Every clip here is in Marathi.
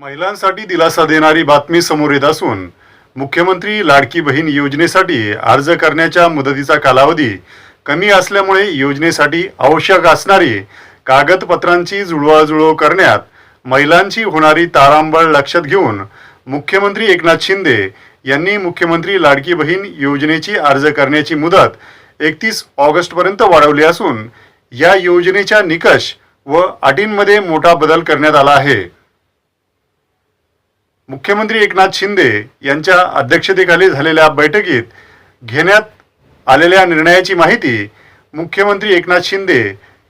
महिलांसाठी दिलासा देणारी बातमी समोर येत असून मुख्यमंत्री लाडकी बहीण योजनेसाठी अर्ज करण्याच्या मुदतीचा कालावधी कमी असल्यामुळे योजनेसाठी आवश्यक असणारी कागदपत्रांची जुळवाजुळव करण्यात महिलांची होणारी तारांबळ लक्षात घेऊन मुख्यमंत्री एकनाथ शिंदे यांनी मुख्यमंत्री लाडकी बहीण योजनेची अर्ज करण्याची मुदत एकतीस ऑगस्टपर्यंत वाढवली असून या योजनेच्या निकष व अटींमध्ये मोठा बदल करण्यात आला आहे. मुख्यमंत्री एकनाथ शिंदे यांच्या अध्यक्षतेखाली झालेल्या बैठकीत घेण्यात आलेल्या निर्णयाची माहिती मुख्यमंत्री एकनाथ शिंदे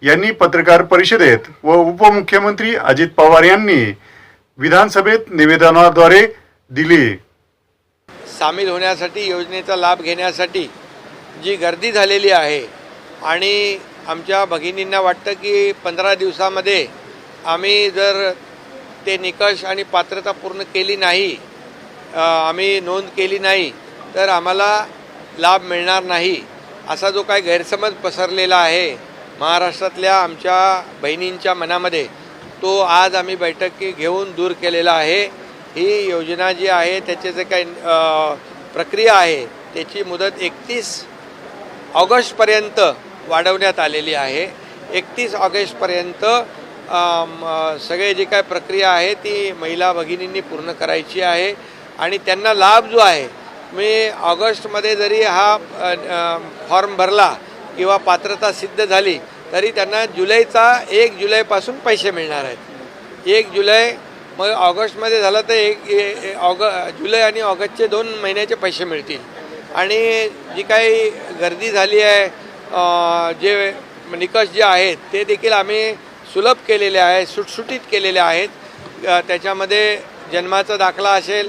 यांनी पत्रकार परिषदेत व उपमुख्यमंत्री अजित पवार यांनी विधानसभेत निवेदनाद्वारे दिली. सामील होण्यासाठी योजनेचा लाभ घेण्यासाठी जी गर्दी झालेली आहे आणि आमच्या भगिनींना वाटतं की पंधरा दिवसामध्ये आम्ही जर ते निकष आणि पात्रता पूर्ण केली नाही आम्ही नोंद केली नाही तर आम्हाला लाभ मिळणार नाही असा जो काय गैरसमज पसरलेला आहे महाराष्ट्रातल्या आमच्या बहिणींच्या मनामध्ये तो आज आम्ही बैठकी घेऊन दूर केलेला आहे. ही योजना जी आहे त्याचे जे काही प्रक्रिया आहे त्याची मुदत एकतीस ऑगस्टपर्यंत वाढवण्यात आलेली आहे. एकतीस ऑगस्टपर्यंत सगळे जे काय प्रक्रिया आहे ती महिला भगिनींनी पूर्ण करायची आहे आणि त्यांना लाभ जो आहे मी ऑगस्टमध्ये जरी हा फॉर्म भरला किंवा पात्रता सिद्ध झाली तरी त्यांना जुलैचा एक जुलैपासून पैसे मिळणार आहेत. एक जुलै मग ऑगस्टमध्ये झालं तर एक ए- ए- ऑग जुलै आणि ऑगस्टचे दोन महिन्याचे पैसे मिळतील. आणि जी काही गर्दी झाली आहे जे निकष जे आहेत ते देखील आम्ही सुलभ केलेले आहे सुटसुटीत केलेले आहेत. त्याच्यामध्ये जन्माचा दाखला असेल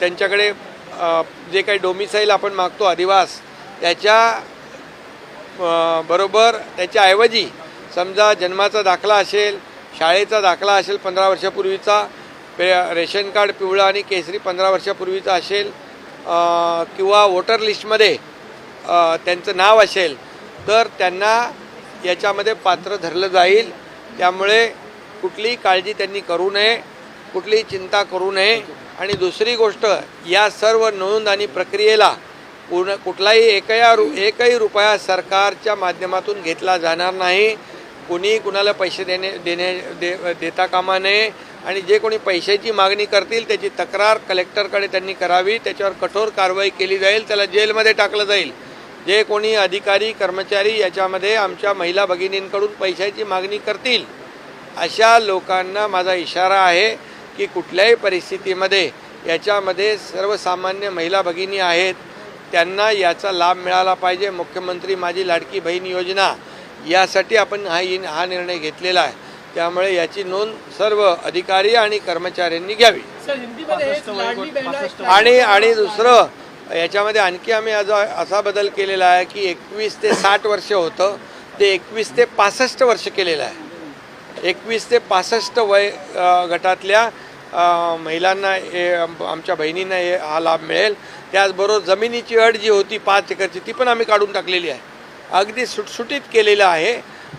त्यांच्याकडे जे काही डोमिसाईल आपण मागतो अधिवास त्याच्या बरोबर त्याच्याऐवजी समजा जन्माचा दाखला असेल शाळेचा दाखला असेल पंधरा वर्षापूर्वीचा पे रेशन कार्ड पिवळं आणि केसरी पंधरा वर्षापूर्वीचा असेल किंवा वोटर लिस्टमध्ये त्यांचं नाव असेल तर त्यांना याच्यामध्ये पात्र धरलं जाईल. त्यामुळे कुठलीही काळजी त्यांनी करू नये कुठलीही चिंता करू नये. आणि दुसरी गोष्ट या सर्व नोंद आणि प्रक्रियेला पूर्ण कुठलाही एकया रु एकही रुपया सरकारच्या माध्यमातून घेतला जाणार नाही. कोणीही कुणाला पैसे देणे देणे दे देता कामा नये. आणि जे कोणी पैशाची मागणी करतील त्याची तक्रार कलेक्टरकडे त्यांनी करावी. त्याच्यावर कठोर कारवाई केली जाईल. त्याला जेलमध्ये टाकलं जाईल. जे कोणी अधिकारी कर्मचारी याच्यामध्ये आमच्या महिला भगिनींकडून पैशाची मागणी करतील अशा लोकांना माझा इशारा आहे की कुठल्याही परिस्थितीमध्ये याच्यामध्ये सर्वसामान्य महिला भगिनी आहेत त्यांना याचा लाभ मिळाला पाहिजे. मुख्यमंत्री माझी लाडकी बहीण योजना यासाठी आपण हा इन- हा निर्णय घेतलेला आहे. त्यामुळे याची नोंद सर्व अधिकारी आणि कर्मचाऱ्यांनी घ्यावी. आणि आणि दुसरं याच्यामध्ये आणखी आम्ही आज असा बदल केलेला आहे की एकवीस ते साठ वर्ष होतं ते एकवीस ते पासष्ट वर्ष केलेलं आहे. एकवीस ते पासष्ट वय गटातल्या महिलांना आमच्या बहिणींना हे हा लाभ मिळेल. त्याचबरोबर जमिनीची अट जी होती पाच एकरची ती पण आम्ही काढून टाकलेली आहे. अगदी सुटसुटीत केलेलं आहे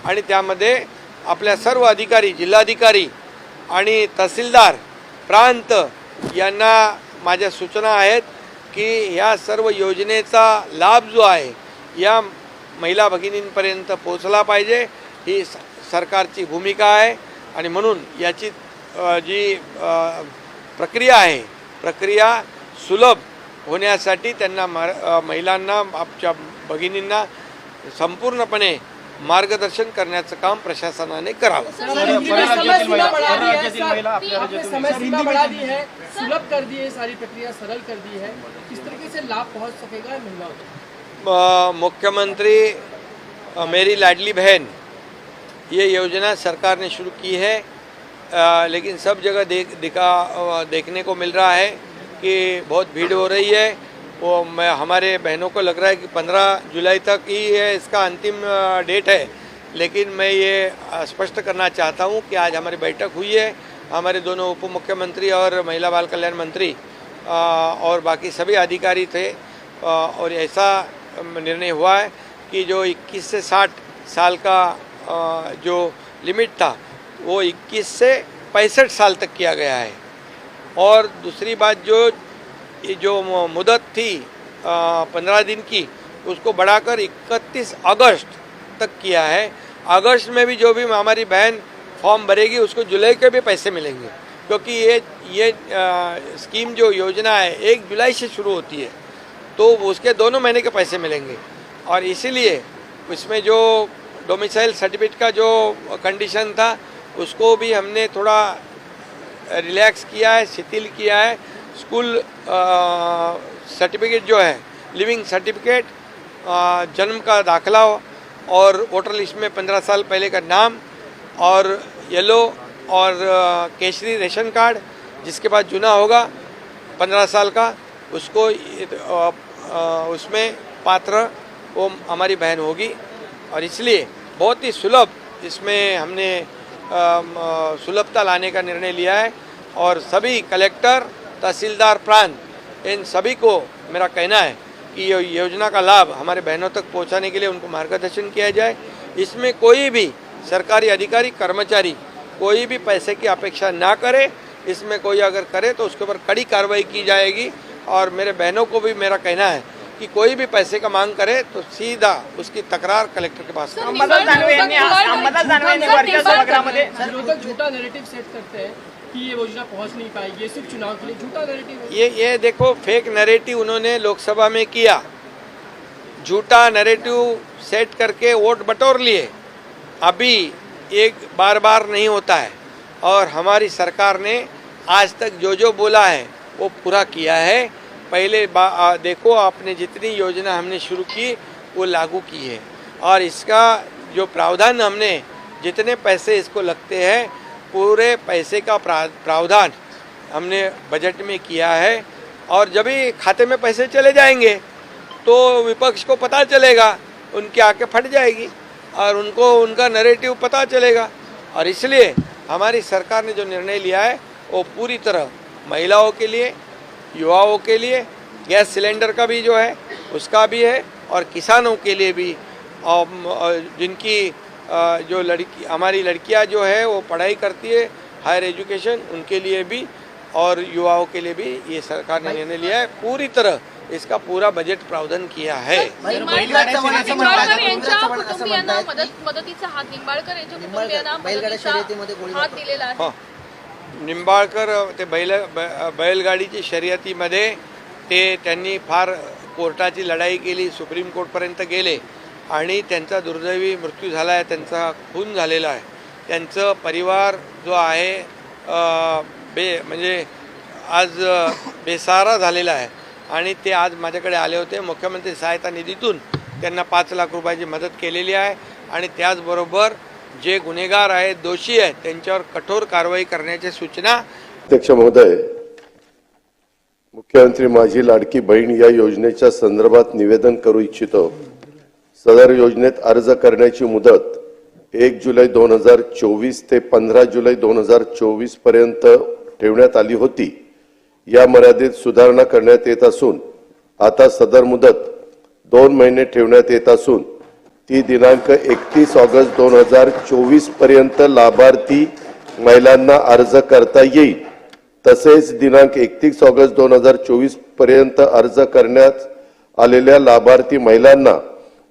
आणि त्यामध्ये आपल्या सर्व अधिकारी जिल्हाधिकारी आणि तहसीलदार प्रांत यांना माझ्या सूचना आहेत. की या सर्व योजनेचा लाभ जो आहे या महिला भगिनींपर्यंत पोचला पाहिजे. ही स- सरकारची भूमिका आहे आणि म्हणून याची जी प्रक्रिया आहे प्रक्रिया सुलभ होण्यासाठी त्यांना महिलांना आमच्या भगिनींना संपूर्णपणे मार्गदर्शन करण्याचं काम प्रशासनाने करावं. मुख्यमंत्री मेरी लाडली बहन ये योजना सरकार ने शुरू की है। आ, लेकिन सब जगह देख दिखा देखने को मिल रहा है कि बहुत भीड़ हो रही है। वो मैं, हमारे बहनों को लग रहा है कि 15 जुलाई तक ही है इसका अंतिम डेट है। लेकिन मैं ये स्पष्ट करना चाहता हूँ कि आज हमारी बैठक हुई है। हमारे दोनों उप मुख्यमंत्री और महिला बाल कल्याण मंत्री और बाकी सभी अधिकारी थे। और ऐसा निर्णय हुआ है कि जो 21 से 60 साल का जो लिमिट था, वो 21 से पैंसठ साल तक किया गया है। और दूसरी बात जो ये जो मुदत थी पंद्रह दिन की उसको बढ़ाकर इकतीस अगस्त तक किया है। अगस्त में भी जो भी हमारी बहन फॉर्म भरेगी उसको जुलाई के भी पैसे मिलेंगे। क्योंकि ये ये आ, स्कीम जो योजना है एक जुलाई से शुरू होती है तो उसके दोनों महीने के पैसे मिलेंगे। और इसीलिए उसमें जो डोमिसाइल सर्टिफिकेट का जो कंडीशन था उसको भी हमने थोड़ा रिलैक्स किया है शिथिल किया है। स्कूल सर्टिफिकेट जो है लिविंग सर्टिफिकेट जन्म का दाखला और वोटर लिस्ट में पंद्रह साल पहले का नाम और येलो और केसरी रेशन कार्ड, जिसके बाद चुना होगा पंद्रह साल का, उसको उसमें पात्र वो हमारी बहन होगी और इसलिए बहुत ही सुलभ इसमें हमने सुलभता लाने का निर्णय लिया है और सभी कलेक्टर तहसीलदार प्रांत इन सभी को मेरा कहना है कि ये योजना का लाभ हमारे बहनों तक पहुँचाने के लिए उनको मार्गदर्शन किया जाए। इसमें कोई भी सरकारी अधिकारी कर्मचारी कोई भी पैसे की अपेक्षा ना करे। इसमें कोई अगर करे तो उसके ऊपर कड़ी कार्रवाई की जाएगी और मेरे बहनों को भी मेरा कहना है कि कोई भी पैसे का मांग करे तो सीधा उसकी तक्रार कलेक्टर के पास अंबादास दानवे यांनी अंबादास दानवे यांनी वर्षा सभागृहामध्ये झूठा नैरेटिव सेट करते हैं कि ये योजना पहुँच नहीं पाएगी ये सिर्फ़ चुनाव के लिए झूठा नैरेटिव ये ये देखो फेक नैरेटिव उन्होंने लोकसभा में किया। झूठा नैरेटिव सेट करके वोट बटोर लिए। अभी एक बार बार नहीं होता है। और हमारी सरकार ने आज तक जो जो बोला है वो पूरा किया है। पहले आ, देखो आपने जितनी योजना हमने शुरू की वो लागू की है। और इसका जो प्रावधान हमने जितने पैसे इसको लगते हैं पूरे पैसे का प्रा- प्रावधान हमने बजट में किया है और जब भी खाते में पैसे चले जाएँगे तो विपक्ष को पता चलेगा, उनकी आके फट जाएगी और उनको उनका नैरेटिव पता चलेगा। और इसलिए हमारी सरकार ने जो निर्णय लिया है, वो पूरी तरह महिलाओं के लिए, युवाओं के लिए, गैस सिलेंडर का भी जो है, उसका भी है और किसानों के लिए भी और जिनकी जो लड़की हमारी लड़कियां जो है वो पढ़ाई करती है हायर एजुकेशन उनके लिए भी और युवाओं के लिए भी ये सरकार ने निर्णय लिया है। पूरी तरह इसका पूरा बजट प्रावधान किया है। निंबाळकर निंबाळकर यांच्या कुटुंबियांना मदत मदतीचा हात निंबाळकर यांच्या कुटुंबियांना मदतीचा हात दिलेला आहे. हो. निंबाळकर ते बैल ब- बैलगाडीची शर्यतीमध्ये ते त्यांनी फार कोर्टाची लढाई केली सुप्रीम कोर्टपर्यंत गेले. आणि त्यांचा दुर्दैवी मृत्यू झाला आहे त्यांचा खून झालेला आहे. त्यांचं परिवार जो आहे बे म्हणजे आज बेसारा झालेला आहे. आणि ते आज माझ्याकडे आले होते. मुख्यमंत्री सहायता निधीतून त्यांना पाच लाख रुपयाची मदत केलेली आहे. आणि त्याचबरोबर जे गुन्हेगार आहेत दोषी आहेत त्यांच्यावर कठोर कारवाई करण्याच्या सूचना अध्यक्ष महोदय मुख्यमंत्री माझी लाडकी बहीण या योजनेच्या संदर्भात निवेदन करू इच्छितो. सदर योजनेत अर्ज करण्याची मुदत एक जुलै दोन हजार चोवीस ते पंधरा जुलै दोन हजार चोवीसपर्यंत ठेवण्यात आली होती. या मर्यादेत सुधारणा करण्यात येत असून आता सदर मुदत दोन महिने ठेवण्यात येत असून ती दिनांक एकतीस ऑगस्ट दोन हजार चोवीसपर्यंत लाभार्थी महिलांना अर्ज करता येईल. तसेच दिनांक एकतीस ऑगस्ट दोन हजार चोवीसपर्यंत अर्ज करण्यात आलेल्या लाभार्थी महिलांना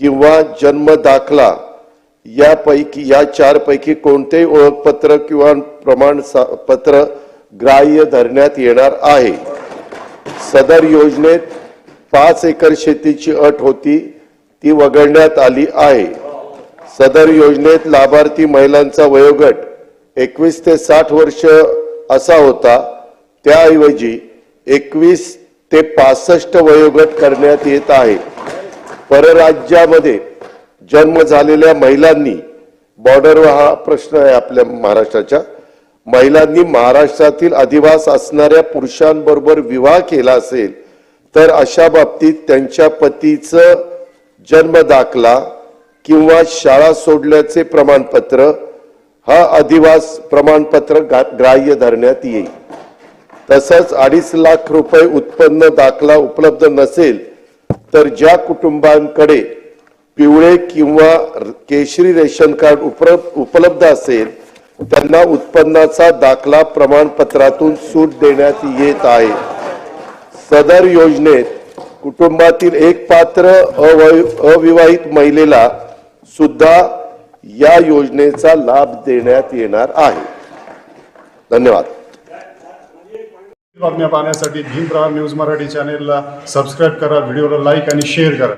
किंवा जन्म दाखला यापैकी या चार पैकी कोणतेही ओळखपत्र किंवा प्रमाण सा- पत्र ग्राह्य धरण्यात येणार आहे. सदर योजनेत पाच एकर शेतीची अट होती ती वगळण्यात आली आहे. सदर योजनेत लाभार्थी महिलांचा वयोगट एकवीस ते साठ वर्ष असा होता. त्याऐवजी एकवीस ते पासष्ट वयोगट करण्यात येत आहे. परराज्यामध्ये जन्म झालेल्या महिलांनी बॉर्डरवर हा प्रश्न आहे आपल्या महाराष्ट्राच्या महिलांनी महाराष्ट्रातील अधिवास असणाऱ्या पुरुषांबरोबर विवाह केला असेल तर अशा बाबतीत त्यांच्या पतीचं जन्म दाखला किंवा शाळा सोडल्याचे प्रमाणपत्र हा अधिवास प्रमाणपत्र ग्राह्य धरण्यात येईल. तसंच अडीच लाख रुपये उत्पन्न दाखला उपलब्ध नसेल तर ज्या कुटुंबांकडे पिवळे किंवा केशरी रेशन कार्ड उपलब्ध उपलब्ध असेल त्यांना उत्पन्नाचा दाखला प्रमाणपत्रातून सूट देण्यात येत आहे. सदर योजनेत कुटुंबातील एक पात्र अविवाहित महिलेला सुद्धा या योजनेचा लाभ देण्यात येणार आहे. धन्यवाद. बातम्या पाहण्यासाठी भीम न्यूज मराठी चॅनेलला सबस्क्राईब करा व्हिडिओला लाईक आणि शेअर करा.